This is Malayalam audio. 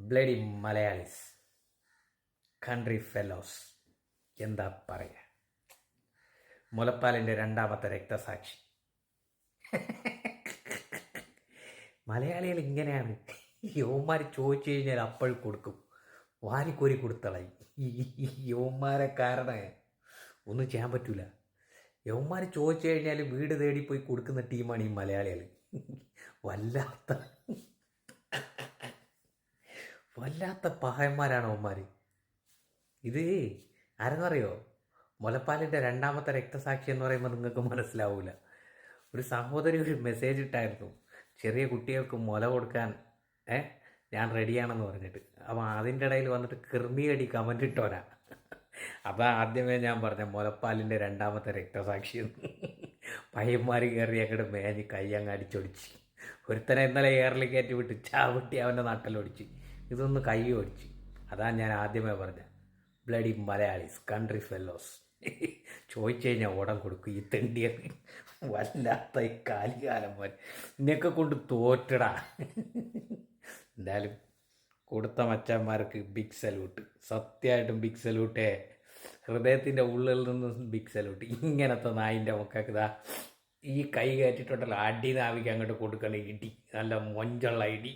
ബ്ലഡി മലയാളീസ് കൺട്രി ഫെലോസ് എന്താ പറയുക മുലപ്പാലിന്റെ രണ്ടാമത്തെ രക്തസാക്ഷി. മലയാളികൾ ഇങ്ങനെയാണ്. യോമാർ ചോദിച്ചു കഴിഞ്ഞാൽ അപ്പോൾ കൊടുക്കും. വാരിക്കോരി കൊടുത്തളായി. ഈ യോമാരെ കാരണം ഒന്നും ചെയ്യാൻ പറ്റൂല. യവന്മാർ ചോദിച്ചു കഴിഞ്ഞാൽ വീട് തേടി പോയി കൊടുക്കുന്ന ടീമാണ് ഈ മലയാളികൾ. വല്ലാത്ത വല്ലാത്ത പഹയന്മാരാണ് അവന്മാർ ഇത് ആരെന്നറിയോ? മുലപ്പാലിന്റെ രണ്ടാമത്തെ രക്തസാക്ഷി എന്ന് പറയുമ്പോൾ നിങ്ങൾക്ക് മനസ്സിലാവില്ല ഒരു സഹോദരി ഒരു മെസ്സേജ് ഇട്ടായിരുന്നു. ചെറിയ കുട്ടികൾക്ക് മുല കൊടുക്കാൻ ഏ ഞാൻ റെഡിയാണെന്ന് പറഞ്ഞിട്ട്. അപ്പോൾ അതിന്റെ ഇടയിൽ വന്നിട്ട് കിർമിയടി കമന്റ് ഇട്ടോരാ അപ്പോൾ ആദ്യമേ ഞാൻ പറഞ്ഞ മുലപ്പാലിന്റെ രണ്ടാമത്തെ രക്തസാക്ഷി എന്ന്. പയ്യന്മാർ കയറി അങ്ങോട്ട് മേഞ്ഞ് കൈ അങ്ങ് അടിച്ചൊടിച്ച്. ഒരുത്തനെ ഇന്നലെ എയറിൽ കയറ്റി വിട്ട് ചാവിട്ടി അവന്റെ നട്ടലൊടിച്ച് ഇതൊന്ന് കൈ ഓടിച്ചു അതാണ് ഞാൻ ആദ്യമേ പറഞ്ഞ. ബ്ലഡി മലയാളീസ് കൺട്രി ഫെല്ലോസ് ചോദിച്ചു കഴിഞ്ഞാൽ ഓടം കൊടുക്കും. ഈ തെണ്ടിയത് വല്ലാത്ത ഈ കാലികാലം പോലെ. നിന്നെയൊക്കെ കൊണ്ട് തോറ്റടാ. എന്തായാലും കൊടുത്ത മച്ചന്മാർക്ക് ബിഗ് സല്യൂട്ട് സത്യമായിട്ടും ബിഗ് സല്യൂട്ടേ ഹൃദയത്തിന്റെ ഉള്ളിൽ നിന്ന് ബിഗ് സല്യൂട്ട് ഇങ്ങനത്തെ നായിന്റെ മക്കൾക്ക് ഇതാ ഈ കൈ കയറ്റിട്ടുണ്ടല്ലോ അടി നാവിക്ക് അങ്ങോട്ട് കൊടുക്കണ ഇടി. നല്ല മൊഞ്ചുള്ള ഇടി.